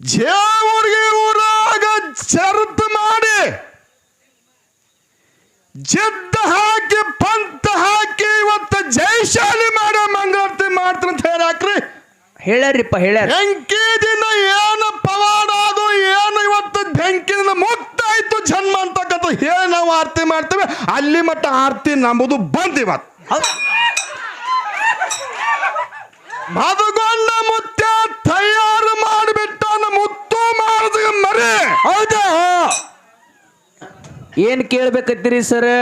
ಜೇವರ್ಗಿ ಊರಾಗ ಚರ್ಪ ಮಾಡಿ. ಜಿದ್ದ ಹಾಕಿ ಪಂತ ಹಾಕಿ ಇವತ್ತು ಜೈಶಾಲಿ ಮಾಡ ಮಂಗಳಾರತಿ ಮಾಡ್ತಾರೆ ಅಂತ ಹೇಳಾಕ್ರಿ ಹೇಳ್ಯಾರಿಪ್ಪ ಹೇಳ್ಯಾರ. ಬೆಂಕಿದಿಂದ ಏನು ಪವಾಡ ಅದು ಏನು ಇವತ್ತು ಬೆಂಕಿಯಿಂದ ಮುಕ್ತ ಆಯ್ತು ಜನ್ಮ ಅಂತಕ್ಕಂಥ ಹೇಳಿ ನಾವು ಆರತಿ ಮಾಡ್ತೇವೆ. ಅಲ್ಲಿ ಮಟ್ಟ ಆರತಿ ನಂಬುದು ಬಂದ್ ಇವತ್ತು. ಹೌದ್. ಮದುಗೊಂಡ ಮುತ್ತ ತಯಾರು ಮಾಡಿಬಿಟ್ಟಾನ ಮುತ್ತು ಹೌದಾ. ಏನ್ ಕೇಳ್ಬೇಕತ್ತೀರಿ ಸರ್?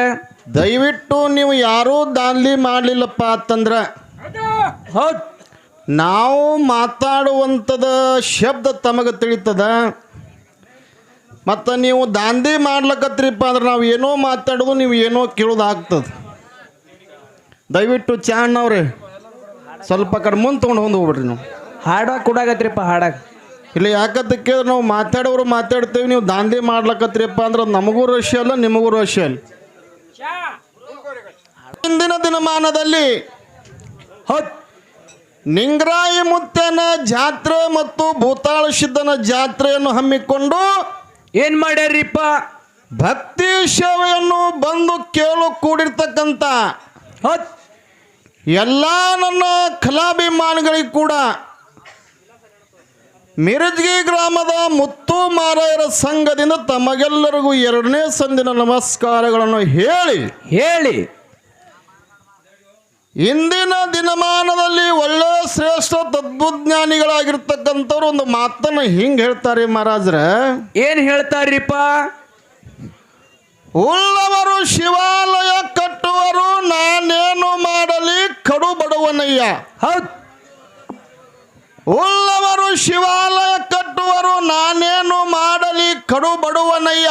ದಯವಿಟ್ಟು ನೀವು ಯಾರೂ ದಾನ್ಲಿ ಮಾಡಲಿಲ್ಲಪ್ಪ ಅಂತಂದ್ರೆ ಹೌದ್. ನಾವು ಮಾತಾಡುವಂತದ ಶಬ್ದ ತಮಗೆ ತಿಳಿತದ? ಮತ್ತು ನೀವು ದಾಂಧಿ ಮಾಡ್ಲಕತ್ರಿಪ್ಪ ಅಂದ್ರೆ ನಾವು ಏನೋ ಮಾತಾಡೋದು ನೀವು ಏನೋ ಕೇಳೋದು ಆಗ್ತದೆ. ದಯವಿಟ್ಟು ಚಾಣ್ಣವ್ರಿ ಸ್ವಲ್ಪ ಕಡೆ ಮುಂದೆ ತೊಗೊಂಡು ಹೊಂದು ಹೋಗ್ಬಿಡ್ರಿ ನೀವು. ಹಾಡಾಗ ಕೊಡಾಗತ್ರಿಪ್ಪ ಹಾಡಾಗ. ಇಲ್ಲಿ ಯಾಕಂತ ಕೇಳಿದ್ರೆ ನಾವು ಮಾತಾಡೋರು ಮಾತಾಡ್ತೇವೆ ನೀವು ದಾಂಧೆ ಮಾಡ್ಲಕತ್ರಿಪ್ಪ ಅಂದ್ರೆ ನಮಗೂ ರಶ್ಯ ಅಲ್ಲ ನಿಮಗೂ ರಶ್ಯ ಅಲ್ಲ. ಇಂದಿನ ದಿನಮಾನದಲ್ಲಿ ನಿಂಗ್ರಾಯಿ ಮುತ್ತನ ಜಾತ್ರೆ ಮತ್ತು ಭೂತಾಳ ಸಿದ್ಧನ ಜಾತ್ರೆಯನ್ನು ಹಮ್ಮಿಕೊಂಡು ಏನ್ ಮಾಡ್ಯಾರೀಪ್ಪ ಭಕ್ತಿ ಸೇವೆಯನ್ನು ಬಂದು ಕೇಳು ಕೂಡಿರ್ತಕ್ಕಂಥ ಹೌದ್. ಎಲ್ಲ ನನ್ನ ಕಲಾಭಿಮಾನಿಗಳಿಗೆ ಕೂಡ ಮಿರಜ್ಗಿ ಗ್ರಾಮದ ಮುತ್ತು ಮಾರಾಯರ ಸಂಘದಿಂದ ತಮಗೆಲ್ಲರಿಗೂ ಎರಡನೇ ಸಂದಿನ ನಮಸ್ಕಾರಗಳನ್ನು ಹೇಳಿ. ಹೇಳಿ. ಇಂದಿನ ದಿನಮಾನದಲ್ಲಿ ಒಳ್ಳೆ ಶ್ರೇಷ್ಠ ತತ್ವಜ್ಞಾನಿಗಳಾಗಿರ್ತಕ್ಕಂಥವ್ರು ಒಂದು ಮಾತನ್ನು ಹಿಂಗೆ ಹೇಳ್ತಾರೆ ಮಹಾರಾಜ್ರ. ಏನು ಹೇಳ್ತಾರ್ರಿಪ್ಪ ಉಳ್ಳವರು ಶಿವಾಲಯ ಕಟ್ಟುವರು ನಾನೇನು ಮಾಡಲಿ ಕಡು ಬಡವನಯ್ಯ ಹೌದ್. ಉಳ್ಳವರು ಶಿವಾಲಯ ಕಟ್ಟುವರು ನಾನೇನು ಮಾಡಲಿ ಕಡು ಬಡವನಯ್ಯ?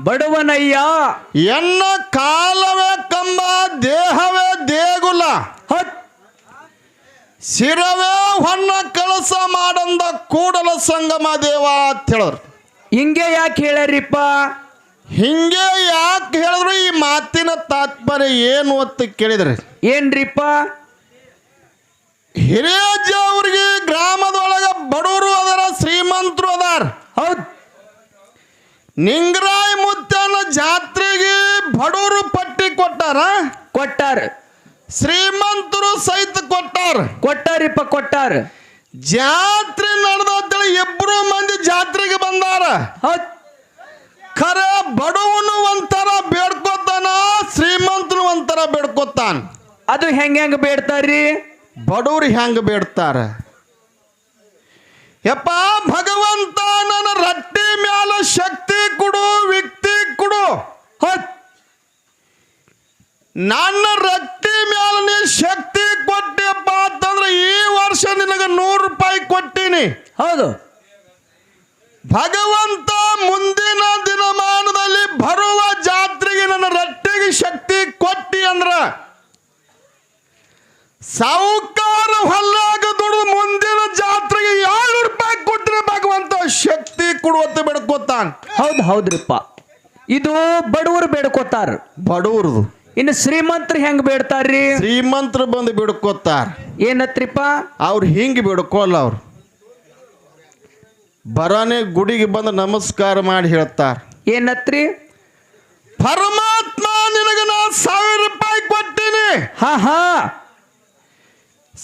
ಬಡವನಯ್ಯ. ಎನ್ನ ಕಾಲವೇ ಕಂಬ ದೇಹವೇ ದೇಗುಲ. ಶಿರವೇ ಹೊನ್ನ ಕೆಲಸ ಮಾಡಂದ ಕೂಡಲ ಸಂಗಮ ದೇವ ಅಂತ ಹೇಳೋರು. ಹಿಂಗೆ ಯಾಕೆ ಹೇಳ್ಯಾರಿಪ್ಪ? ಹಿಂಗೆ ಯಾಕೆ ಹೇಳಿದ್ರು ಈ ಮಾತಿನ ತಾತ್ಪರ್ಯ ಏನು ಅಂತ ಕೇಳಿದ್ರಿ. ಏನ್ರಿಪ್ಪ? ಹಿರಿಯಜ್ಜ ಅವ್ರಿಗೆ ಗ್ರಾಮದೊಳಗ ಬಡವರು ಅದರ ಶ್ರೀಮಂತರು ಅದಾರ. ಹೌದ್. ನಿಂಗರಾಯ ಮುತ್ತನ ಜಾತ್ರೆಗೆ ಬಡವರು ಪಟ್ಟಿ ಕೊಟ್ಟಾರ? ಕೊಟ್ಟಾರ. ಶ್ರೀಮಂತರು ಸಹಿತ ಕೊಟ್ಟಾರ? ಕೊಟ್ಟಾರಿಪ್ಪ ಕೊಟ್ಟಾರ. ಜಾತ್ರೆ ನಡೆದ ಇಬ್ಬರು ಮಂದಿ ಜಾತ್ರೆಗೆ ಬಂದಾರ. ಖರೆ ಬಡವನು ಒಂಥರ ಬೇಡ್ಕೊತಾನ ಶ್ರೀಮಂತನು ಒಂಥರ ಬೇಡ್ಕೊತಾನ. ಅದು ಹೆಂಗ್ ಹೆಂಗ್ ಬೇಡ್ತಾರ್ರಿ? ಬಡವ್ರು ಹೆಂಗ ಬೇಡ್ತಾರ? ಯಪ್ಪ ಭಗವಂತ ನನ್ನ ರಟ್ಟಿ ಮ್ಯಾಲ ಶಕ್ತಿ ಕೊಡು ವ್ಯಕ್ತಿ ಕೊಡು. ನನ್ನ ರಟ್ಟಿ ಮ್ಯಾಲ ನೀ ಶಕ್ತಿ ಕೊಟ್ಟಿಯಪ್ಪ ಅಂತಂದ್ರೆ ಈ ವರ್ಷ ನಿನಗೆ ನೂರು ರೂಪಾಯಿ ಕೊಟ್ಟಿನಿ. ಹೌದು. ಭಗವಂತ ಮುಂದಿನ ದಿನಮಾನದಲ್ಲಿ ಬರುವ ಜಾತ್ರೆಗೆ ನನ್ನ ರಟ್ಟಿಗೆ ಶಕ್ತಿ ಕೊಟ್ಟಿ ಅಂದ್ರ ಸಾವುಕಾರ ಹೊಲ್ಲಾಗ ದುಡಿದು ಮುಂದಿನ ಜಾತ್ರೆಗೆ ಏಳ್ನೂರು ರೂಪಾಯಿ ಕೊಟ್ಟರೆ ಭಗವಂತ ಶಕ್ತಿ ಕೊಡುವಂತ ಬೇಡ್ಕೋತಾನ. ಹೌದು ಹೌದ್ರಿಪ್ಪ. ಇದು ಬಡವರು ಬೇಡ್ಕೋತಾರ. ಬಡವ್ರದು. ಇನ್ನು ಶ್ರೀಮಂತರು ಹೆಂಗ್ ಬೇಡ್ತಾರ್ರಿ? ಶ್ರೀಮಂತರು ಬಂದು ಬೇಡ್ಕೋತಾರ. ಏನತ್ರಿಪ್ಪ? ಅವ್ರು ಹಿಂಗೆ ಬೇಡ್ಕೋಲ್ಲ ಅವ್ರು. ಬರಾನೆ ಗುಡಿಗೆ ಬಂದು ನಮಸ್ಕಾರ ಮಾಡಿ ಹೇಳ್ತಾರ. ಏನತ್ರಿ? ಪರಮಾತ್ಮ ನಿನಗೆ ನಾ ಸಾವಿರ ರೂಪಾಯಿ ಕೊಟ್ಟಿನಿ. ಹಾ ಹಾ.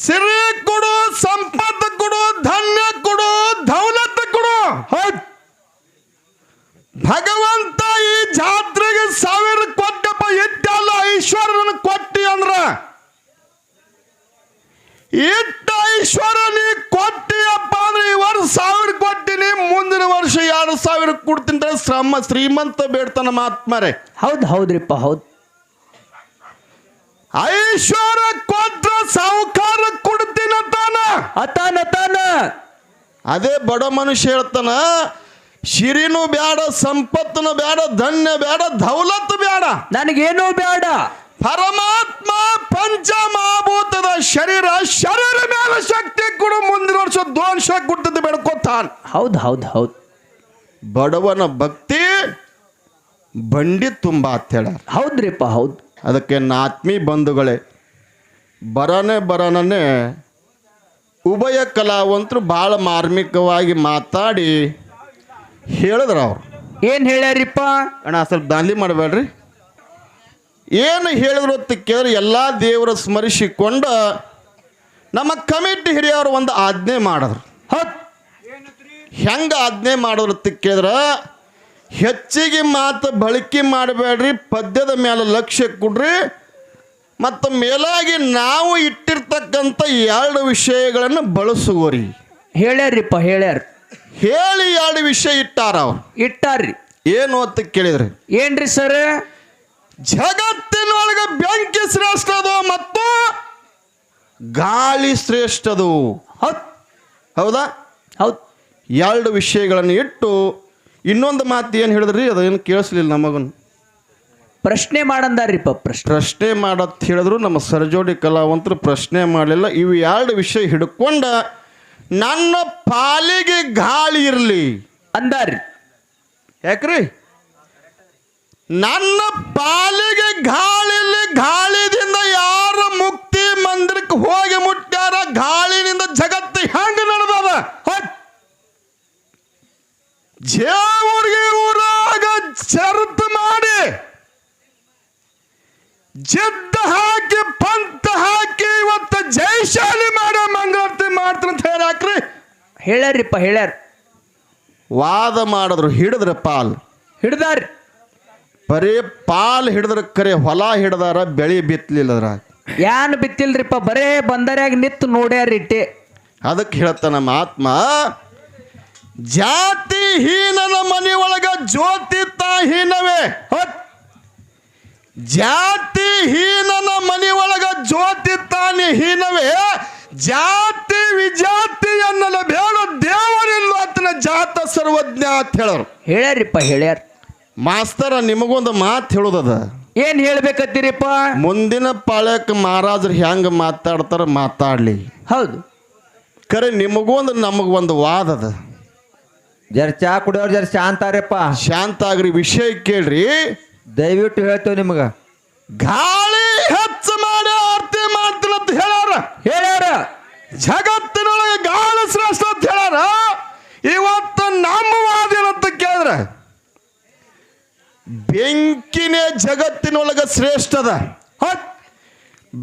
ಸಿರಿ ಕೊಡು ಸಂಪತ್ತು ಕೊಡು ಧನ್ಯ ಕೊಡು ದೌಲತ್ ಕೊಡು. ಭಗವಂತ ಈ ಜಾತ್ರೆಗೆ ಸಾವಿರ ಕೊಟ್ಟಪ್ಪ ಇಟ್ಟಲ್ಲ ಐಶ್ವರ್ಯನ ಕೊಟ್ಟಿ ಅಂದ್ರ. ಇಟ್ಟ ಐಶ್ವರ್ಯ ನೀ ಕೊಟ್ಟಿಯಪ್ಪ ಅಂದ್ರೆ ಈ ವರ್ಷ ಸಾವಿರ ಕೊಟ್ಟಿನಿ ಮುಂದಿನ ವರ್ಷ ಎರಡು ಸಾವಿರ ಕೊಡ್ತೀನಿ. ಶ್ರಮ ಶ್ರೀಮಂತ ಬೇಡ್ತಾನ ಮಾತ್ಮರೆ ಹೌದು ಹೌದ್ರಿಪ್ಪ ಹೌದು. ಐಶ್ವರ್ಯ ಕೊಟ್ರ ಸಾವುಕಾರ ಅತಾನ ಅದೇ ಬಡ ಮನುಷ್ಯ ಹೇಳ್ತಾನ ಶಿರಿನೂ ಬೇಡ ಸಂಪತ್ತನು ಬೇಡ ಧನ್ಯ ಬೇಡ ದೌಲತ್ ಬೇಡ ನನಗೇನು ಬೇಡ ಪರಮಾತ್ಮ ಪಂಚಮಹಾಭೂತದ ಶರೀರ ಶರೀರ ಮೇಲೆ ಶಕ್ತಿ ಕೊಡು ಮುಂದಿನ ವರ್ಷ ದ್ವಂಶ ಕೊಡ್ತದೆ ಬೇಡ್ಕೊತಾನ ಹೌದು ಹೌದು ಹೌದು. ಬಡವನ ಭಕ್ತಿ ಬಂಡಿ ತುಂಬಾ ಅಂತ ಹೇಳ ಹೌದ್ರಿಪ್ಪ ಹೌದು. ಅದಕ್ಕೆ ನಾತ್ಮಿ ಬಂಧುಗಳೇ ಬರನೆ ಬರನೇ ಉಭಯ ಕಲಾವಂತರು ಭಾಳ ಮಾರ್ಮಿಕವಾಗಿ ಮಾತಾಡಿ ಹೇಳಿದ್ರು ಅವ್ರು. ಏನ್ ಹೇಳ್ಯಾರಿಪ್ಪ? ಅಣ್ಣ ಸ್ವಲ್ಪ ದಾಂಧಿ ಮಾಡಬೇಡ್ರಿ. ಏನು ಹೇಳಿದ್ರು ಅಂತ ಕೇಳಿದ್ರೆ ಎಲ್ಲ ದೇವರ ಸ್ಮರಿಸಿಕೊಂಡು ನಮ್ಮ ಕಮಿಟಿ ಹಿರಿಯವರು ಒಂದು ಆಜ್ಞೆ ಮಾಡಿದ್ರು. ಹೆಂಗ ಹೆಂಗೆ ಆಜ್ಞೆ ಮಾಡೋರು ಅಂತ ಕೇಳಿದ್ರೆ ಹೆಚ್ಚಿಗೆ ಮಾತು ಬಳಕೆ ಮಾಡಬೇಡ್ರಿ ಪದ್ಯದ ಮೇಲೆ ಲಕ್ಷ್ಯ ಕೊಡ್ರಿ ಮತ್ತು ಮೇಲಾಗಿ ನಾವು ಇಟ್ಟಿರ್ತಕ್ಕಂಥ ಎರಡು ವಿಷಯಗಳನ್ನು ಬಳಸುವರಿ. ಹೇಳ್ಯಾರಿಪ್ಪ ಹೇಳ್ಯಾರ. ಹೇಳಿ ಎರಡು ವಿಷಯ ಇಟ್ಟಾರ ಅವ್ರು. ಇಟ್ಟಾರ್ರಿ. ಏನು ಅಂತ ಕೇಳಿದ್ರಿ? ಏನ್ರಿ ಸರ್? ಜಗತ್ತಿನೊಳಗೆ ಬೆಂಕಿ ಶ್ರೇಷ್ಠದು ಮತ್ತು ಗಾಳಿ ಶ್ರೇಷ್ಠದು. ಹೌದ್. ಹೌದಾ? ಹೌದು. ಎರಡು ವಿಷಯಗಳನ್ನು ಇಟ್ಟು ಇನ್ನೊಂದು ಮಾತು ಏನು ಹೇಳಿದ್ರಿ? ಅದೇನು ಕೇಳಿಸ್ಲಿಲ್ಲ ನಮಗನು. ಪ್ರಶ್ನೆ ಮಾಡಂದಾರ್ರಿಪ್ಪ ಪ್ರಶ್ನೆ. ಪ್ರಶ್ನೆ ಮಾಡತ್ ಹೇಳಿದ್ರು ನಮ್ಮ ಸರ್ಜೋಡಿ ಕಲಾವಂತರು ಪ್ರಶ್ನೆ ಮಾಡಲಿಲ್ಲ. ಇವು ಎರಡು ವಿಷಯ ಹಿಡ್ಕೊಂಡ ನನ್ನ ಪಾಲಿಗೆ ಗಾಳಿ ಇರಲಿ. ಅಂದಾರ್ರಿ. ಯಾಕ್ರಿ? ನನ್ನ ಪಾಲಿಗೆ ಗಾಳಿಲಿ ಗಾಳಿದಿಂದ ಯಾರ ಮುಕ್ತಿ ಮಂದಿರಕ್ಕೆ ಹೋಗಿ ಮುಟ್ಟ್ಯಾರ? ಗಾಳಿನಿಂದ ಜಗತ್ತು ಹೆಂಗ ನಡೆದದ? ಹೌದ್ ಜಿದ್ದ ಹಾಕಿ ಪಂತ ಹಾಕಿ ಇವತ್ತು ಜೈಶಾಲಿ ಮಾಡ ಮಂಗಳಾರತಿ ಮಾಡ್ತಾರೆ ಅಂತ ಹೇಳಾಕ್ರಿ. ಹೇಳ್ಯಾರಿಪ್ಪ ಹೇಳ್ಯಾರ ವಾದ ಮಾಡಿದ್ರು ಹಿಡಿದ್ರ ಪಾಲ್. ಹಿಡ್ದಾರ. ಬರೀ ಪಾಲ್ ಹಿಡಿದ್ರ ಕರೆ ಹೊಲ ಹಿಡ್ದಾರ ಬೆಳಿ ಬಿತ್ತಲಿಲ್ಲ ಅದ್ರಾಗ. ಯಾನ್ ಬಿತ್ತಿಲ್ರಿಪ್ಪ ಬರೇ ಬಂದರ್ಯಾಗ ನಿತ್ತು ನೋಡ್ಯಾರ ಇಟ್ಟೆ. ಅದಕ್ಕೆ ಹೇಳ್ತಾನ ಆತ್ಮ ಜಾತಿ ಹೀನನ ಮನೆಯೊಳಗ ಜ್ಯೋತಿ ತಾ ಹೀನವೇ ಹೌದ್ ಜಾತಿ ಹೀನನ ಮನೆ ಒಳಗ ಜ್ಯೋತಿ ತಾನೆ ಹೀನವೇ ಜಾತಿ ವಿಜಾತಿ ಅನ್ನಲ ಬೇಡ ದೇವರಿಲ್ಲ ಆತನ ಜಾತ ಸರ್ವಜ್ಞ ಅಂತ ಹೇಳೋರು. ಹೇಳ್ಯಾರಿಪ್ಪ ಹೇಳ್ಯಾರ. ಮಾಸ್ತರ ನಿಮಗೊಂದು ಮಾತು ಹೇಳೋದದ? ಏನ್ ಹೇಳ್ಬೇಕತ್ತೀರಿಪ್ಪ? ಮುಂದಿನ ಪಾಳ್ಯಕ್ಕೆ ಮಹಾರಾಜರು ಹೆಂಗೆ ಮಾತಾಡ್ತಾರ ಮಾತಾಡ್ಲಿ. ಹೌದು. ಖರೆ ನಿಮಗೊಂದು ನಮಗೊಂದು ವಾದ ಅದ ಜರ ಚಾ ಕುಡಿಯೋರು ಜರ ಶಾಂತಾರಪ್ಪ ಶಾಂತ ಆಗ್ರಿ ವಿಷಯ ಕೇಳ್ರಿ. ದಯವಿಟ್ಟು ಹೇಳ್ತೇವೆ ನಿಮ್ಗೆ. ಗಾಳಿ ಹೆಚ್ಚು ಮಾಡಿ ಆರ್ತಿ ಮಾಡ್ತೀನಿ ಅಂತ ಹೇಳ್ಯಾರ. ಹೇಳ್ಯಾರ, ಜಗತ್ತಿನೊಳಗೆ ಗಾಳಿ ಶ್ರೇಷ್ಠ ಅಂತ ಹೇಳ್ಯಾರ. ಇವತ್ತು ನಮ್ಮ ವಾದಿರಂತ ಕೇಳಿದ್ರ, ಬೆಂಕಿನೇ ಜಗತ್ತಿನೊಳಗೆ ಶ್ರೇಷ್ಠದ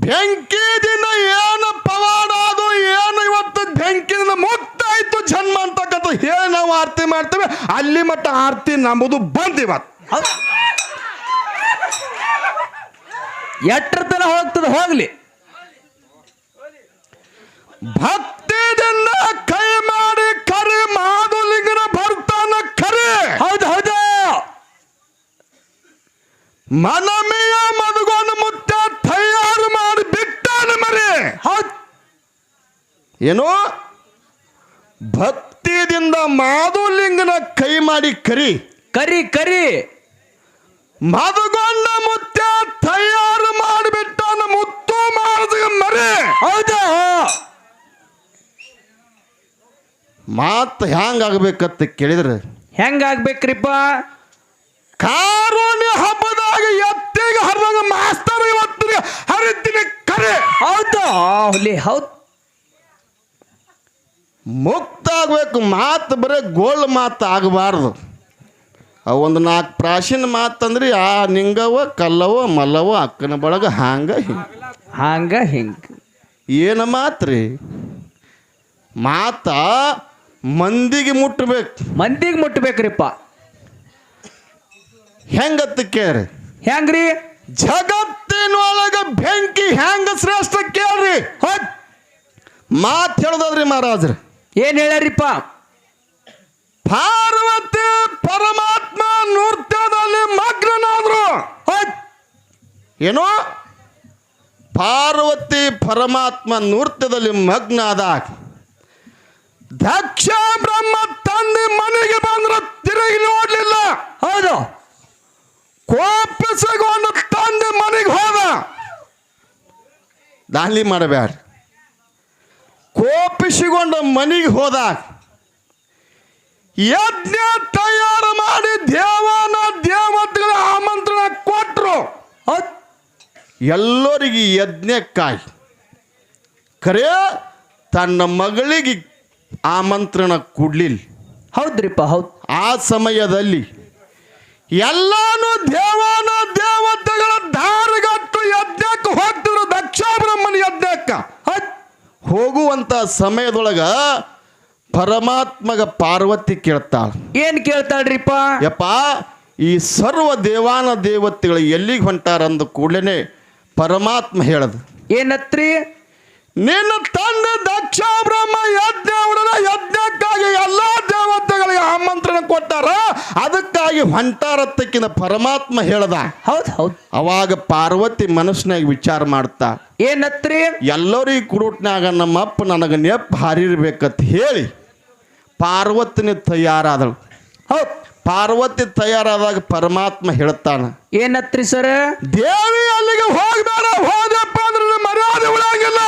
ಬೆಂಕಿದಿಂದ ಏನು ಪವಾಡ ಅದು ಏನು ಇವತ್ತು ಬೆಂಕಿಯಿಂದ ಮುಕ್ತ ಆಯ್ತು ಜನ್ಮ ಅಂತಕ್ಕಂಥ ಹೇಳಿ ನಾವು ಆರ್ತಿ ಮಾಡ್ತೇವೆ. ಅಲ್ಲಿ ಮಟ್ಟ ಆರತಿ ನಂಬುದು ಬಂದ್ ಇವತ್ತು. ಎಟ್ರ ತನ ಹೋಗ್ತದ ಹೋಗ್ಲಿ. ಭಕ್ತಿದಿಂದ ಕೈ ಮಾಡಿ ಕರೆ ಮಾದುಲಿಂಗನ ಬರ್ತಾನ ಕರೆ. ಹೌದು ಹೌದು. ಮನಮೆಯ ಮದುಗೊಂಡ ಮುತ್ತ ತಯಾರು ಮಾಡಿ ಬಿಟ್ಟಾನ ಮರಿ. ಹೌದ್. ಏನು? ಭಕ್ತಿದಿಂದ ಮಾದುಲಿಂಗನ ಕೈ ಮಾಡಿ ಕರಿ. ಕರಿ ಕರಿ. ಮದುಗೊಂಡ ಮುತ್ತ ತಯಾರು ಮಾಡಿಬಿಟ್ಟಾನ ಮುತ್ತು ಮಾಡಿದ ಮರಿ ಹೌದು. ಮಾತು ಹ್ಯಾಂಗಾಗ್ಬೇಕಂತ ಕೇಳಿದ್ರೆ? ಹೆಂಗಾಗ್ಬೇಕ್ರಿಪ್ಪ? ಕಾರುಣ್ಯ ಹಬ್ಬದಾಗ ಎತ್ತಿಗೆ ಹರಿದಾಗ ಮಾಸ್ತರ್ ಇವತ್ತಿಗೆ ಹರಿದಿನ ಕರೆ. ಹೌದು. ಹುಲಿ ಹೌದು. ಮುಕ್ತ ಆಗ್ಬೇಕು ಮಾತು ಬರೀ ಗೋಳ್ ಮಾತು ಆಗಬಾರ್ದು. ಒಂದು ನಾಲ್ಕು ಪ್ರಾಶಿನ ಮಾತಂದ್ರೆ ಆ ನಿಂಗವ ಕಲ್ಲವ ಮಲ್ಲವ ಅಕ್ಕನ ಬಳಗ ಹಾಂಗ ಹಿಂಗ. ಹಂಗ ಹಿಂಗ. ಏನ ಮಾತ್ರಿ? ಮಾತ ಮಂದಿಗೆ ಮುಟ್ಟಬೇಕು ಮಂದಿಗೆ ಮುಟ್ಬೇಕ್ರಿಪ್ಪ. ಹೆಂಗತ್ತ ಕೇಳ್ರಿ? ಹೆಂಗ್ರಿ? ಜಗತ್ತಿನೊಳಗ ಬೆಂಕಿ ಹೆಂಗ ಶ್ರೇಷ್ಠ ಕೇಳ್ರಿ? ಹೌದ್ ಮಾತು ಹೇಳೋದ್ರಿ ಮಹಾರಾಜ್ರಿ. ಏನ್ ಹೇಳ್ಯಾರಿಪ್ಪ? ಪಾರ್ವತಿ ಪರಮಾತ್ಮ ನೃತ್ಯದಲ್ಲಿ ಮಗ್ನನಾದ್ರು ಹೌದ್ ಏನು? ಪಾರ್ವತಿ ಪರಮಾತ್ಮ ನೃತ್ಯದಲ್ಲಿ ಮಗ್ನ ಆದಾಗ ದಕ್ಷ ಬ್ರಹ್ಮ ತಂದೆ ಮನೆಗೆ ಬಂದ್ರ ತಿರುಗಿ ನೋಡ್ಲಿಲ್ಲ. ಹೌದು. ಕೋಪಿಸಿಕೊಂಡು ತಂದೆ ಮನೆಗೆ ಹೋದ. ದಾಳಿ ಮಾಡಬೇಡ. ಕೋಪಿಸಿಕೊಂಡು ಮನೆಗೆ ಹೋದಾಗ ಯಜ್ಞ ತಯಾರು ಮಾಡಿ ದೇವನ ದೇವತೆಗಳ ಆಮಂತ್ರಣ ಕೊಟ್ಟರು ಎಲ್ಲರಿಗೆ ಯಜ್ಞಕ್ಕಾಗಿ ಖರೆ ತನ್ನ ಮಗಳಿಗೆ ಆಮಂತ್ರಣ ಕೊಡ್ಲಿಲ್ಲ. ಹೌದ್ರಿಪ್ಪ ಹೌದು. ಆ ಸಮಯದಲ್ಲಿ ಎಲ್ಲಾನು ದೇವಾನ ದೇವತೆಗಳ ದಾರಿಗಟ್ಟು ಯಜ್ಞಕ್ಕೆ ಹೋಗ್ತಿರೋ ದಕ್ಷ ಬ್ರಹ್ಮನ ಯಜ್ಞಕ್ಕೆ. ಹೌದ್. ಹೋಗುವಂತ ಸಮಯದೊಳಗ ಪರಮಾತ್ಮಗ ಪಾರ್ವತಿ ಕೇಳ್ತಾಳ. ಏನ್ ಕೇಳ್ತಾಳ್ರಿಪ್ಪ? ಯಪ್ಪ ಈ ಸರ್ವ ದೇವಾನ ದೇವತೆಗಳು ಎಲ್ಲಿಗೆ ಹೊಂಟಾರ ಅಂದ ಕೂಡಲೇ ಪರಮಾತ್ಮ ಹೇಳದು. ಏನತ್ರಿ? ನಿನ್ನ ತಂದೆ ದಕ್ಷ ಬ್ರಹ್ಮ ಯಜ್ಞ ಯಜ್ಞಕ್ಕಾಗಿ ಎಲ್ಲಾ ದೇವತೆಗಳಿಗೆ ಆಮಂತ್ರಣ ಕೊಟ್ಟಾರ ಅದಕ್ಕಾಗಿ ಹೊಂಟಾರತ್ತಕ್ಕಿನ ಪರಮಾತ್ಮ ಹೇಳ್ದ. ಹೌದು ಹೌದು. ಅವಾಗ ಪಾರ್ವತಿ ಮನಸ್ಸಿನಾಗ ವಿಚಾರ ಮಾಡ್ತಾ. ಏನತ್ರಿ? ಎಲ್ಲರಿಗೂ ಕುರುಟ್ನಾಗ ನಮ್ಮಪ್ಪ ನನಗೆ ನೆಪ್ಪ ಹಾರಿರ್ಬೇಕಂತ ಹೇಳಿ ಪಾರ್ವತಿನ ತಯಾರಾದಳು. ಹೌದ್. ಪಾರ್ವತಿ ತಯಾರಾದಾಗ ಪರಮಾತ್ಮ ಹೇಳ್ತಾನ ಏನತ್ರಿ ಸರ್? ದೇವಿ ಅಲ್ಲಿಗೆ ಹೋಗ್ಬೇಡ ಹೋದಪ್ಪ ಅಂದ್ರೆ ನಿನ್ನ ಮರ್ಯಾದೆ ಉಳಾಗಿಲ್ಲ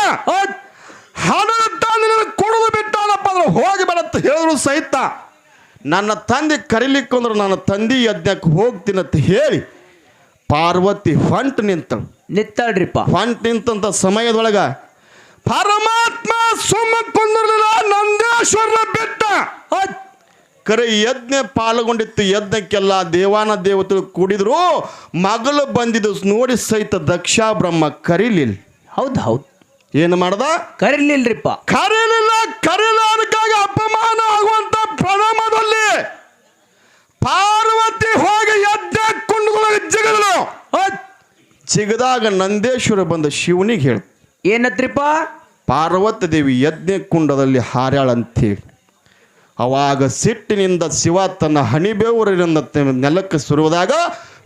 ಹಣ ತಂದು ಕೊಡೋದು ಬಿಟ್ಟಾನಪ್ಪ ಅಂದ್ರೆ ಹೋಗಿ ಅಂತ ಹೇಳಿದ್ರು ಸಹಿತ. ನನ್ನ ತಂದೆ ಕರಿಲಿಕ್ಕಂದ್ರೆ ನನ್ನ ತಂದೆ ಯಜ್ಞಕ್ಕೆ ಹೋಗ್ತೀನಂತ ಹೇಳಿ ಪಾರ್ವತಿ ಹೊಂಟು ನಿಂತಳು. ನಿಂತಾಳ್ರಿಪ್ಪ. ಹೊಂಟು ನಿಂತಂತ ಸಮಯದೊಳಗ ಪರಮಾತ್ಮ ಸುಮ್ಮ ಕುಂದ್ರಲಿಲ್ಲ ನಂದೇಶ್ವರನ ಬೆಟ್ಟ. ಕರೆ ಯಜ್ಞ ಪಾಲ್ಗೊಂಡಿತ್ತು. ಯಜ್ಞಕ್ಕೆಲ್ಲ ದೇವಾನ ದೇವತೆಗಳು ಕೂಡಿದ್ರು. ಮಗಳು ಬಂದಿದ್ದು ನೋಡಿ ಸಹಿತ ದಕ್ಷ ಬ್ರಹ್ಮ ಕರೀಲಿಲ್ಲ. ಹೌದು ಹೌದು. ಏನು ಮಾಡ್ದ? ಕರಿಲಿಲ್ರಿಪ್ಪ. ಕರೀಲಿಲ್ಲ ಕರೀಲಾರಕ್ಕಾಗಿ ಅಪಮಾನ ಆಗುವಂತ ಪ್ರಣಾಮದಲ್ಲಿ ಪಾರ್ವತಿ ಹೋಗಿ ಯಜ್ಞ ಜಿಗದಳು. ಹೌದ್. ಜಿಗದಾಗ ನಂದೇಶ್ವರ ಬಂದ ಶಿವನಿಗೆ ಹೇಳಿ. ಏನತ್ರಿಪ್ಪ? ಪಾರ್ವತಿ ದೇವಿ ಯಜ್ಞ ಕುಂಡದಲ್ಲಿ ಹಾರ್ಯಾಳಂತೇಳಿ ಅವಾಗ ಸಿಟ್ಟಿನಿಂದ ಶಿವ ತನ್ನ ಹಣಿಬೇವರಿನಿಂದ ನೆಲಕ್ಕೆ ಸುರುವುದಾಗ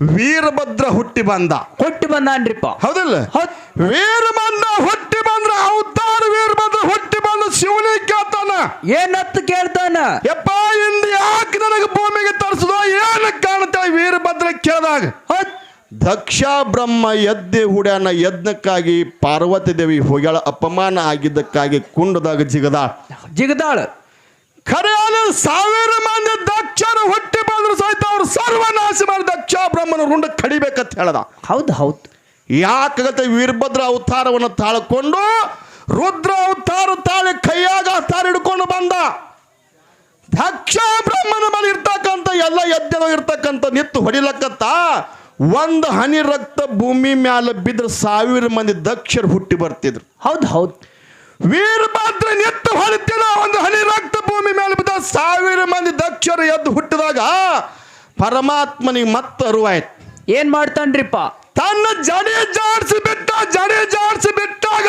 ವೀರಭದ್ರ ಹುಟ್ಟಿ ಬಂದ. ಹುಟ್ಟಿ ಬಂದ್ರಿಪ್ಪ ಹೌದಲ್ಲ? ವೀರ ವೀರಭದ್ರ ಹುಟ್ಟಿ ಬಂದ್ರ ಅವತಾರ ವೀರಭದ್ರ ಹುಟ್ಟಿ ಬಂದ ಶಿವನಿಗೆ ಕೇಳ್ತಾನ. ಏನತ್ ಕೇಳ್ತಾನ? ಯಪ್ಪ ಇಂದ ಯಾಕೆ ನನಗೆ ಭೂಮಿಗೆ ತರಿಸದ ಏನು ಕಾಣ್ತಾ ವೀರಭದ್ರ ಕೇಳಿದಾಗ? ದಕ್ಷ ಬ್ರಹ್ಮ ಎದ್ದೆ ಹುಡ್ಯಾನ ಯಜ್ಞಕ್ಕಾಗಿ ಪಾರ್ವತಿ ದೇವಿ ಹೋಗ್ಯಾಳ ಅಪಮಾನ ಆಗಿದ್ದಕ್ಕಾಗಿ ಕುಂಡದಾಗ ಜಿಗದಾಳ. ಜಿಗದಾಳ. ಖರೆ ಸಾವಿರ ಮಂದಿ ದಕ್ಷರು ಹುಟ್ಟಿ ಬಂದ್ರು ಸಹಿತ ಅವ್ರು ಸರ್ವನಾಶ ಮಾಡಿ ದಕ್ಷ ಬ್ರಹ್ಮನ ರುಂಡ ಕಡಿಬೇಕಂತ ಹೇಳ್ದ. ಹೌದು ಹೌದು. ಯಾಕಾಗತ್ತೆ ವೀರಭದ್ರ ಅವತಾರವನ್ನು ತಾಳ್ಕೊಂಡು ರುದ್ರ ಅವತಾರ ತಾಳಿ ಕೈಯಾಗ ಅವತಾರ ಹಿಡ್ಕೊಂಡು ಬಂದ. ದಕ್ಷ ಬ್ರಹ್ಮನ ಮೇಲೆ ಇರ್ತಕ್ಕಂಥ ಎಲ್ಲ ಎದ್ದೆಲ್ಲ ಇರ್ತಕ್ಕಂಥ ನಿತ್ತು ಹೊಡಿಲಕ್ಕತ್ತ ಒಂದು ಹನಿ ರಕ್ತ ಭೂಮಿ ಮ್ಯಾಲ ಬಿದ್ರೆ ಸಾವಿರ ಮಂದಿ ದಕ್ಷರು ಹುಟ್ಟಿ ಬರ್ತಿದ್ರು. ಹೌದು ಹೌದ್. ವೀರಭದ್ರ ನಿತ್ತು ಹೊರತಿನ ಒಂದು ಹನಿ ರಕ್ತ ಭೂಮಿ ಮೇಲೆ ಬಿದ್ದ ಸಾವಿರ ಮಂದಿ ದಕ್ಷರು ಎದ್ದು ಹುಟ್ಟಿದಾಗ ಪರಮಾತ್ಮನಿಗೆ ಮತ್ತೆ ಅರುವಾಯ್ತು. ಏನ್ ಮಾಡ್ತಾನ್ರಿಪ್ಪ? ತನ್ನ ಜಡೆ ಜಾಡಿಸಿ ಬಿಟ್ಟ ಜಡೆ ಜಾಡಿಸಿ ಬಿಟ್ಟಾಗ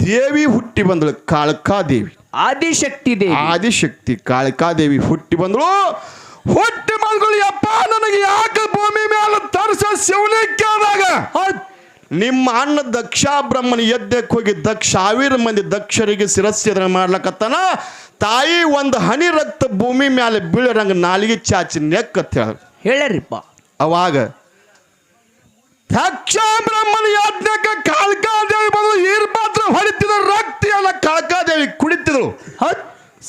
ದೇವಿ ಹುಟ್ಟಿ ಬಂದಳು ಕಾಳಕಾದೇವಿ. ಆದಿಶಕ್ತಿ ದೇವಿ. ಆದಿಶಕ್ತಿ ಕಾಳಿಕಾದೇವಿ ಹುಟ್ಟಿ ಬಂದಳು. ಹುಟ್ಟಿ ಬಂದಳು ಯಪ್ಪ ನನಗೆ ಯಾಕೆ ಭೂಮಿ ಮೇಲೆ ತರಿಸ ಕೇಳಿದಾಗ? ಹೌದ್ ನಿಮ್ಮ ಅಣ್ಣ ದಕ್ಷ ಬ್ರಹ್ಮನ ಯಜ್ಞಕ್ಕೆ ಹೋಗಿ ದಕ್ಷ ಸಾವಿರ ಮಂದಿ ದಕ್ಷರಿಗೆ ಶಿರಸ್ಸೇದನ ಮಾಡ್ಲಕತ್ತಾನ? ತಾಯಿ ಒಂದು ಹನಿ ರಕ್ತ ಭೂಮಿ ಮ್ಯಾಲೆ ಬೀಳರಂಗ ನಾಲಿಗೆ ಚಾಚಿ ನೆಕ್ಕತ್ತ ಹೇಳರಿಪ್ಪ. ಅವಾಗ ದಕ್ಷ ಬ್ರಹ್ಮನ ಯಜ್ಞಕ್ಕೆ ಕಾಲ್ಕಾದೇವಿ ಬಂದು ಈರ್ಪಾತ್ರ ಹೊಡಿತಿದ್ರು ರಕ್ತ ಎಲ್ಲ ಕಾಳ್ಕಾದೇವಿ ಕುಡಿತಿದ್ರು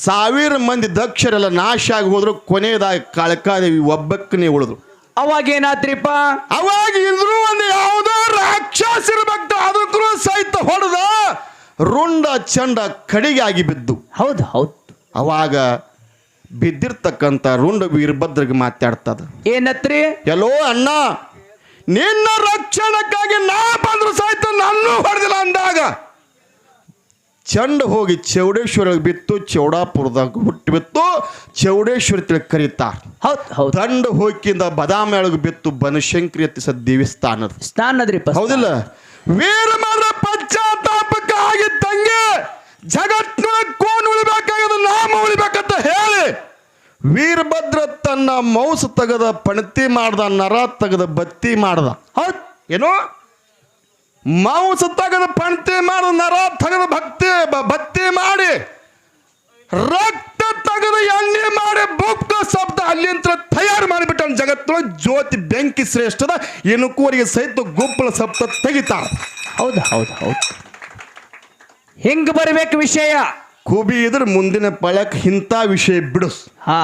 ಸಾವಿರ ಮಂದಿ ದಕ್ಷರೆಲ್ಲ ನಾಶ ಆಗಿ ಹೋದ್ರು ಕೊನೆಯದಾಗಿ ಕಾಳಕಾದೇವಿ ಒಬ್ಬಕ್ಕನೇ ಉಳಿದ್ರು. ಅವಾಗ ಏನಾತ್ರಿಪ್ಪ? ಅವಾಗ ಇದ್ರು ಒಂದು ಯಾವುದೋ ರಾಕ್ಷಸರ ಭಕ್ತ ಅದಕ್ಕೂ ಸಹಿತ ಹೊಡೆದ ರುಂಡ ಚಂಡ ಕಡೆಗೆ ಆಗಿ ಬಿದ್ದು. ಹೌದು ಹೌದು. ಅವಾಗ ಬಿದ್ದಿರ್ತಕ್ಕಂಥ ರುಂಡ ವೀರಭದ್ರಗೆ ಮಾತಾಡ್ತದ. ಏನತ್ರಿ? ಎಲ್ಲೋ ಅಣ್ಣ ನಿನ್ನ ರಕ್ಷಣಕ್ಕಾಗಿ ನಾ ಬಂದ್ರು ಸಹಿತ ನನ್ನೂ ಹೊಡೆದಿಲ್ಲ ಅಂದಾಗ. ಚಂಡ ಹೋಗಿ ಚೌಡೇಶ್ವರ ಬಿತ್ತು ಚೌಡಾಪುರದಾಗ ಹುಟ್ಟಿ ಬಿತ್ತು ಚೌಡೇಶ್ವರ ತಿಳಿ ಕರೀತಾರ. ಹೌದ್ ಹೌದು. ದಂಡ ಹೋಗಿಂದ ಬದಾಮಿಯೊಳಗೆ ಬಿತ್ತು ಬನಶಂಕರಿ ಎತ್ತಿಸ ದೇವಸ್ಥಾನದ. ಸ್ಥಾನದ್ರಿ ಹೌದಿಲ್ಲ? ವೀರಮರ ಪಶ್ಚಾತ್ತಾಪಕ್ಕಾಗಿ ತಂಗಿ ಜಗತ್ತಿನ ಕೋನ್ ಉಳಿಬೇಕಾಗದ ನಾಮ ಉಳಿಬೇಕಂತ ಹೇಳಿ ವೀರಭದ್ರ ತನ್ನ ಮೌಸ ತೆಗೆದ ಪಣತಿ ಮಾಡ್ದ, ನರ ತೆಗೆದ ಬತ್ತಿ ಮಾಡ್ದ. ಹೌದ್? ಏನು? ಮಾಂಸ ತೆಗೆದ ಪಣತಿ ಮಾಡ್ದ, ನರ ತೆಗೆದ ಭಕ್ತಿ ಬತ್ತಿ ಮಾಡಿ ರಕ್ತ ತೆಗೆದು ಎಣ್ಣೆ ಮಾಡಿ ಬುಕ್ಕ ಶಬ್ದ ಅಲ್ಲಿಂತ ತಯಾರು ಮಾಡಿಬಿಟ್ಟ ಜಗತ್ತು ಜ್ಯೋತಿ ಬೆಂಕಿ ಶ್ರೇಷ್ಠದ ಏನಕ್ಕೂವರೆಗೆ ಸಹಿತ ಗುಪ್ಪಳ ಸಪ್ತ ತೆಗಿತಾರ. ಹೌದಾ, ಹೌದು, ಹೌದ್. ಹಿಂಗ್ ಬರ್ಬೇಕು ವಿಷಯ? ಕುಬಿ ಇದ್ರ ಮುಂದಿನ ಪಳಕ್ ಇಂಥ ವಿಷಯ ಬಿಡಿಸ್. ಹಾ.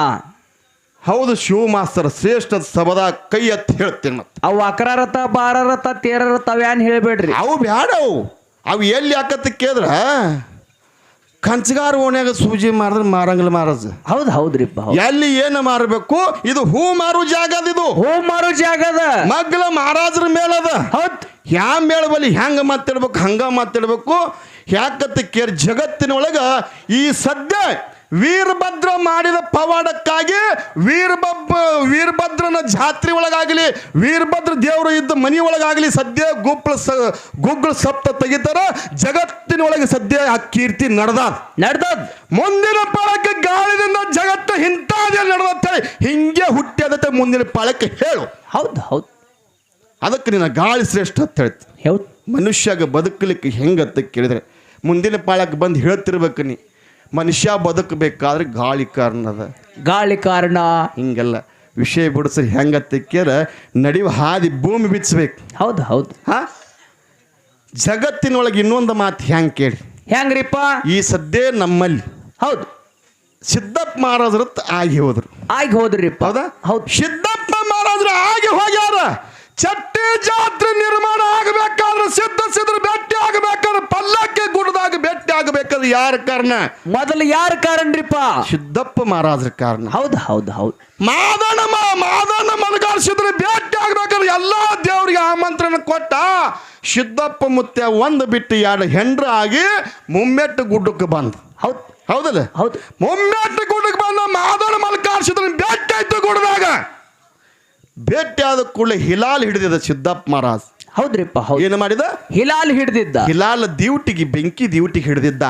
ಹೌದು ಶಿವ ಮಾಸ್ತರ್ ಶ್ರೇಷ್ಠ ಸಬದ ಕೈ ಎತ್ತಿ ಹೇಳ್ತೀನಿ ಮತ್ತೆ ಅವು ಅಕ್ರ ಬಾರರತ ಬಾರ ರಥ ತೇರ ರಥ ಅವ್ಯಾನ್ ಹೇಳ್ಬೇಡ್ರಿ? ಅವು ಬ್ಯಾಡ ಅವು. ಅವು ಎಲ್ಲಿ ಯಾಕತ್ತ ಕೇಳಿದ್ರ? ಕಂಚಗಾರ ಓಣ್ಯಾಗ ಸೂಜಿ ಮಾರಿದ್ರೆ ಮಾರಂಗಿಲ್ಲ ಮಾರಜ್ ಹೌದು ಹೌದ್ರಿಪ್ಪ ಹೌದ್. ಎಲ್ಲಿ ಏನು ಮಾರಬೇಕು? ಇದು ಹೂ ಮಾರು ಜಾಗ ಅದ ಇದು. ಹೂ ಮಾರು ಜಾಗದ ಮಗ್ಲ ಮಹಾರಾಜರ ಮೇಲದ ಹೌದ್. ಯಾ ಮೇಳ ಬಲಿ ಹೆಂಗ ಮಾತಾಡ್ಬೇಕು ಹಂಗ ಮಾತಾಡ್ಬೇಕು? ಯಾಕತ್ತ ಕೇರ್ ಜಗತ್ತಿನೊಳಗ ಈ ಸದ್ಯ ವೀರಭದ್ರ ಮಾಡಿದ ಪವಾಡಕ್ಕಾಗಿ ವೀರಬಬ್ಬ ವೀರಭದ್ರನ ಜಾತ್ರೆ ಒಳಗಾಗಲಿ ವೀರಭದ್ರ ದೇವರು ಇದ್ದ ಮನಿ ಒಳಗಾಗಲಿ ಸದ್ಯ ಗುಪ್ಪಳ ಸ ಗುಗ್ಗಳ ಸಪ್ತ ತೆಗಿತಾರ. ಜಗತ್ತಿನೊಳಗೆ ಸದ್ಯ ಆ ಕೀರ್ತಿ ನಡೆದ ನಡ್ದದ್. ಮುಂದಿನ ಪಾಳಕ್ಕೆ ಗಾಳಿದಿಂದ ಜಗತ್ತು ಇಂಥದೇ ಹೇಳಿ. ಹಿಂಗೆ ಹುಟ್ಟ್ಯದತ್ತೆ ಮುಂದಿನ ಪಾಳಕ್ಕೆ ಹೇಳು. ಹೌದು ಹೌದು. ಅದಕ್ಕೆ ನಿನ್ನ ಗಾಳಿ ಶ್ರೇಷ್ಠ ಅಂತ ಹೇಳ್ತೀನಿ ಮನುಷ್ಯಾಗ ಬದುಕಲಿಕ್ಕೆ ಹೆಂಗತ್ತ ಕೇಳಿದ್ರೆ ಮುಂದಿನ ಪಾಳಕ್ಕೆ ಬಂದು ಹೇಳ್ತಿರ್ಬೇಕು ನೀ. ಮನುಷ್ಯ ಬದುಕಬೇಕಾದ್ರೆ ಗಾಳಿ ಕಾರಣ ಅದ. ಗಾಳಿ ಕಾರಣ. ಹಿಂಗೆಲ್ಲ ವಿಷಯ ಬಿಡಿಸ್ರಿ ಹೆಂಗೆ ಕೇಳ ನಡೆಯುವ ಹಾದಿ ಭೂಮಿ ಬಿಚ್ಚಬೇಕು ಹೌದು ಹೌದು. ಹಾ? ಜಗತ್ತಿನೊಳಗೆ ಇನ್ನೊಂದು ಮಾತು ಹೆಂಗೆ ಕೇಳಿ? ಹೆಂಗ್ರಿಪ್ಪ? ಈ ಸದ್ಯ ನಮ್ಮಲ್ಲಿ. ಹೌದು. ಸಿದ್ದಪ್ಪ ಮಹಾರಾಜ್ರತ್ ಆಗಿ ಹೋದ್ರು. ಆಗಿ ಹೋದ್ರಿಪ್ಪ. ಹೌದಾ? ಹೌದು. ಸಿದ್ದಪ್ಪ ಮಹಾರಾಜರು ಆಗಿ ಹೋಗ್ಯಾರ. ಚಟ್ಟಿ ಜಾತ್ರೆ ನಿರ್ಮಾಣ ಆಗಬೇಕಾದ್ರೆ ಸಿದ್ಧ ಸಿದ್ರ ಭೇಟಿ ಆಗಬೇಕಾದ್ರೆ ಪಲ್ಲಕ್ಕಿ ಗುಡ್ಡದಾಗ ಭೇಟಿ ಆಗಬೇಕಾದ್ರೆ ಯಾರ ಕಾರಣ? ಮೊದಲು ಯಾರ ಕಾರಣ್ರಿಪ್ಪ? ಸಿದ್ದಪ್ಪ ಮಹಾರಾಜರ ಕಾರಣ. ಹೌದು ಹೌದು ಹೌದು. ಮಾದನ ಮ- ಮಾದನ ಮನಗಾರಿಸಿದ್ರ ಭೇಟಿ ಆಗ್ಬೇಕಾದ್ರೆ ಎಲ್ಲಾ ದೇವರಿಗೆ ಆಮಂತ್ರಣ ಕೊಟ್ಟ ಸಿದ್ದಪ್ಪ ಮುತ್ತೆ ಒಂದು ಬಿಟ್ಟು ಎರಡು ಹೆಂಡ್ರ ಆಗಿ ಮುಮ್ಮೆಟ್ಟು ಗುಡ್ಡಕ್ಕೆ ಬಂದ. ಹೌದು. ಹೌದಲ್ಲ? ಹೌದು. ಮುಮ್ಮೆಟ್ಟು ಗುಡ್ಡಕ್ಕೆ ಬಂದ ಮಾದನ ಮಲ್ಕಾರ್ಸಿದ್ರೆ ಭೇಟಿ ಆಯ್ತು ಗುಡ್ಡದಾಗ. ಭೇಟಿ ಆದ ಕೂಡಲೇ ಹಿಲಾಲ್ ಹಿಡಿದಿದ್ದ ಸಿದ್ದಪ್ಪ ಮಹಾರಾಜ್. ಹೌದ್ರಿಪ್ಪ ಹೌದ್. ಏನು ಮಾಡಿದ? ಹಿಲಾಲ್ ಹಿಡ್ದಿದ್ದ. ಹಿಲಾಲ್ ದಿವಟಿಗೆ ಬೆಂಕಿ ದಿವಟಿಗೆ ಹಿಡಿದಿದ್ದ.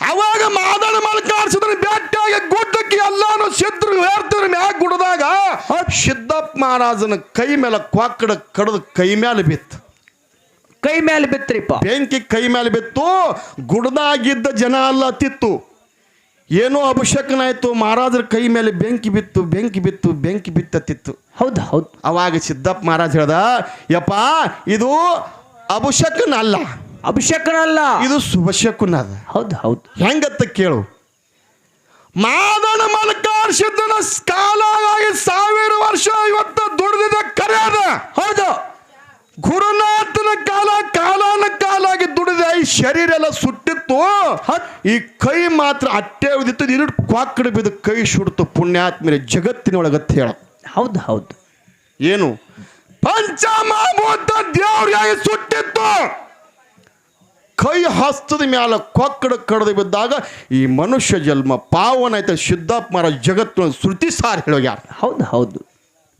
ಅವಾಗ ಮಾದನ ಮಲ್ಕಾಡ್ಸಿದ್ರೆ ಭೇಟಿಯಾಗಿ ಗುಡ್ಡಕ್ಕೆ ಎಲ್ಲಾನು ಸಿದ್ರು ಹೇರ್ತಿದ್ರು ಮ್ಯಾಗ ಗುಡದಾಗ ಸಿದ್ದಪ್ಪ ಮಹಾರಾಜನ ಕೈ ಮೇಲೆ ಕ್ವಾಕಡ ಕಡದ ಕೈ ಮೇಲೆ ಬಿತ್ತು. ಕೈ ಮೇಲೆ ಬಿತ್ತರಿಪ್ಪ. ಬೆಂಕಿ ಕೈ ಮೇಲೆ ಬಿತ್ತು. ಗುಡ್ದಾಗಿದ್ದ ಜನ ಎಲ್ಲ ತಿತ್ತು. ಏನೋ ಅಭಿಷೇಕನಾಯ್ತು ಮಹಾರಾಜರ ಕೈ ಮೇಲೆ ಬೆಂಕಿ ಬಿತ್ತು ಬೆಂಕಿ ಬಿತ್ತು ಬೆಂಕಿ ಬಿತ್ತತ್ತಿತ್ತು. ಹೌದು ಹೌದು. ಅವಾಗ ಸಿದ್ದಪ್ಪ ಮಹಾರಾಜ್ ಹೇಳ್ದ ಯಪ್ಪ ಇದು ಅಭಿಷೇಕನ ಅಲ್ಲ ಅಭಿಷೇಕನ ಅಲ್ಲ ಇದು ಶುಭಶಕುನ ಅದ ಹೌದು ಹೌದು. ಹೆಂಗತ್ತ ಕೇಳು. ಮಾದನ ಮಲ್ಕಾರ್ ಸಿದ್ಧನ ಕಾಲಾಗಿ ಸಾವಿರ ವರ್ಷ ಇವತ್ತು ದುಡ್ದಿದೆ ಕರೆ ಅದ. ಹೌದು. ಗುರುನಾಥನ ಕಾಲ ಕಾಲಾನ ಕಾಲಾಗಿ ದುಡಿದ ಈ ಶರೀರ ಎಲ್ಲ ಸುಟ್ಟಿತ್ತು ಹೌದ್. ಈ ಕೈ ಮಾತ್ರ ಅಟ್ಟೆ ಉದಿತ್ತು ನೀರು ಕ್ವಾಕಡೆ ಬಿದ್ದು ಕೈ ಸುಡ್ತು ಪುಣ್ಯಾತ್ಮರೆ ಜಗತ್ತಿನೊಳಗತ್ತೆ ಹೇಳ. ಹೌದು ಹೌದು. ಏನು? ಪಂಚಮಭೂತ ದೇವ್ರಿಗೆ ಸುಟ್ಟಿತ್ತು. ಕೈ ಹಸ್ತದ ಮ್ಯಾಲ ಕೊಕ್ಕಡ ಕಡದು ಬಿದ್ದಾಗ ಈ ಮನುಷ್ಯ ಜನ್ಮ ಪಾವನ ಐತೆ ಸಿದ್ದಪ್ಪ ಮಹಾರಾಜ್ ಜಗತ್ತು ಶ್ರುತಿ ಸಾರ್ ಹೇಳೋ ಯಾರು ಹೌದು.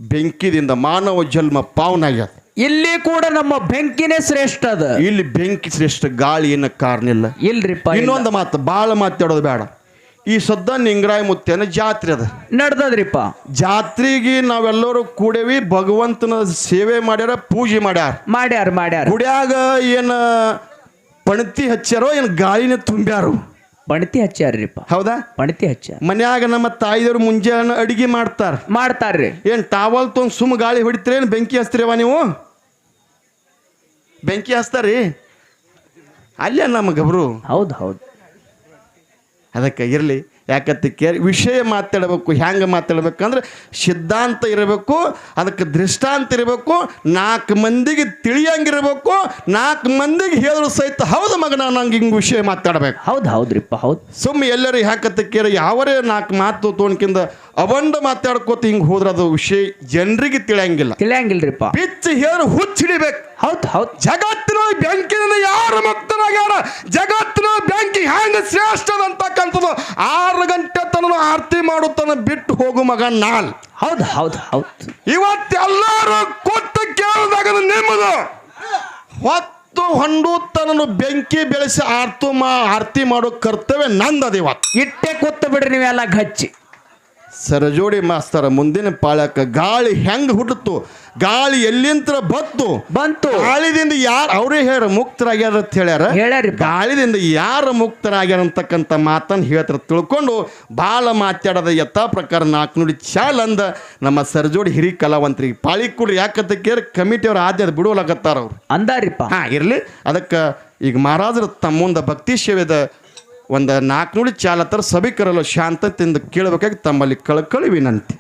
ಬೆಂಕಿದಿಂದ ಮಾನವ ಜನ್ಮ ಪಾವನ ಆಗ್ಯಾದ. ಇಲ್ಲಿ ಕೂಡ ನಮ್ಮ ಬೆಂಕಿನೇ ಶ್ರೇಷ್ಠ ಅದ. ಇಲ್ಲಿ ಬೆಂಕಿ ಶ್ರೇಷ್ಠ ಗಾಳಿ ಏನ ಕಾರಣ ಇಲ್ಲ. ಇಲ್ರಿಪ್ಪ. ಇನ್ನೊಂದು ಮಾತು ಭಾಳ ಮಾತಾಡೋದು ಬೇಡ. ಈ ಸದ್ದ ನಿಂಗರಾಯ ಮುತ್ತೇನ ಜಾತ್ರೆ ಅದ. ನಡ್ದದ್ರಿಪ್ಪ. ಜಾತ್ರೆಗೆ ನಾವೆಲ್ಲರೂ ಕೂಡೇವಿ ಭಗವಂತನ ಸೇವೆ ಮಾಡ್ಯಾರ ಪೂಜೆ ಮಾಡ್ಯಾರ. ಮಾಡ್ಯಾರ ಮಾಡ್ಯಾರ. ಗುಡ್ಯಾಗ ಏನ ಪಣತಿ ಹಚ್ಚಾರೋ ಏನು ಗಾಳಿನ ತುಂಬ್ಯಾರು. ಪಣತಿ ಹಚ್ಚಾರ್ರಿಪ್ಪ ಹೌದಾ? ಪಣತಿ ಹಚ್ಚ ಮನ್ಯಾಗ ನಮ್ಮ ತಾಯಿದವ್ರು ಮುಂಜಾನೆ ಅಡಿಗೆ ಮಾಡ್ತಾರ. ಮಾಡ್ತಾರ್ರಿ. ಏನ್ ಟಾವಲ್ ತೊಗೊಂಡು ಸುಮ್ ಗಾಳಿ ಹೊಡಿತ್ರಿ ಏನು ಬೆಂಕಿ ಹಚ್ತೀರವ ನೀವು? ಬೆಂಕಿ ಹಚ್ತಾರಿ ಅಲ್ಲೇ ನಮ್ಮ ಗಬ್ರು? ಹೌದು ಹೌದು. ಅದಕ್ಕೆ ಇರಲಿ. ಯಾಕಂತ ಕೇಳಿ ವಿಷಯ ಮಾತಾಡಬೇಕು ಹೆಂಗೆ ಮಾತಾಡ್ಬೇಕಂದ್ರೆ ಸಿದ್ಧಾಂತ ಇರಬೇಕು ಅದಕ್ಕೆ ದೃಷ್ಟಾಂತ ಇರಬೇಕು ನಾಲ್ಕು ಮಂದಿಗೆ ತಿಳಿಯಂಗಿರಬೇಕು ನಾಲ್ಕು ಮಂದಿಗೆ ಹೇಳಿದ್ರು ಸಹಿತ ಹೌದು ಮಗ ನಾನು ನಂಗೆ ಹಿಂಗೆ ವಿಷಯ ಮಾತಾಡ್ಬೇಕು. ಹೌದು ಹೌದ್ರಿಪ್ಪ ಹೌದು. ಸುಮ್ಮನೆ ಎಲ್ಲರೂ ಯಾಕತ್ತ ಕೇಳಿ ಯಾವರೇ ನಾಲ್ಕು ಮಾತು ತೊಗೊಂಡ್ಕಿಂದ ಅವಂಡ ಮಾತಾಡ್ಕೋತ ಹಿಂಗ್ ಹೋದ್ರ ಅದು ವಿಷಯ ಜನರಿಗೆ ತಿಳಿಯಂಗಿಲ್ಲ. ತಿಳಿಯಂಗಿಲ್ರಿಪ್ಪ. ಪಿಚ್ ಹೇಳಿ ಹುಚ್ಚಿಡಿಬೇಕು ಹೌದ್ ಹೌದ್. ಜಗತ್ತಿನ ಬ್ಯಾಂಕಿನ ಯಾರು ಮುಕ್ತನಾಗ್ಯಾರ? ಜಗತ್ತಿನ ಬ್ಯಾಂಕ್ ಹೆಂಗ ಶ್ರೇಷ್ಠ ಅಂತಕ್ಕಂಥದ್ದು? ಆರು ಗಂಟೆ ತನ ಆರತಿ ಮಾಡುತ್ತಾನ ಬಿಟ್ಟು ಹೋಗು ಮಗ ನಾಲ್. ಹೌದ್ ಹೌದ್ ಹೌದ್. ಇವತ್ತೆಲ್ಲರೂ ಕೊಟ್ಟು ಕೇಳಿದಾಗ ನಿಮ್ಮದು. ಹೊತ್ತು ಹೊಂಡು ತನನು ಬೆಂಕಿ ಬೆಳೆಸಿ ಆರ್ತು ಮಾ ಆರತಿ ಮಾಡೋ ಕರ್ತವ್ಯ ನಂದದ ಇವತ್ತು. ಇಟ್ಟೆ ಕೂತ್ ಬಿಡ್ರಿ ನೀವೆಲ್ಲ ಗಚ್ಚಿ. ಸರಜೋಡಿ ಮಾಸ್ತರ ಮುಂದಿನ ಪಾಳಕ ಗಾಳಿ ಹೆಂಗ್ ಹುಟ್ಟುತ್ತು? ಗಾಳಿ ಎಲ್ಲಿಂತ್ರ ಬತ್ತು ಬಂತು. ಗಾಳಿದಿಂದ ಯಾರು ಅವರೇ ಹೇಳ ಮುಕ್ತರಾಗ್ಯಾರ ಅಂತ ಹೇಳ್ಯಾರ. ಹೇಳ್ಯಾರಿ ಗಾಳಿದಿಂದ ಯಾರು ಮುಕ್ತರಾಗ್ಯಾರ ಅಂತಕ್ಕಂಥ ಮಾತನ್ನು ಹೇಳ್ತಾರ. ತಿಳ್ಕೊಂಡು ಭಾಳ ಮಾತಾಡದ ಯಥಾ ಪ್ರಕಾರ ನಾಲ್ಕು ನುಡಿ ಚಾಲ್ ಅಂದ ನಮ್ಮ ಸರ್ಜೋಡಿ ಹಿರಿ ಕಲಾವಂತರಿಗೆ. ಪಾಳಿ ಕೂಡ ಯಾಕಂತ ಕೇಳಿ ಕಮಿಟಿಯವ್ರ ಆದ್ಯ ಬಿಡುವಲಾಗತ್ತಾರ ಅವ್ರು. ಅಂದಾರಿಪ್ಪ. ಹಾ ಇರಲಿ. ಅದಕ್ಕೆ ಈಗ ಮಹಾರಾಜರು ತಮ್ಮ ಮುಂದೆ ಭಕ್ತಿ ಸೇವೆದ ಒಂದು ನಾಲ್ಕು ನುಡಿ ಚಾಲತ್ತರ ಶಾಂತ ಶಾಂತತೆಯಿಂದ ಕೇಳಬೇಕಾಗಿ ತಮ್ಮಲ್ಲಿ ಕಳ್ಕಳಿ ವಿನಂತಿ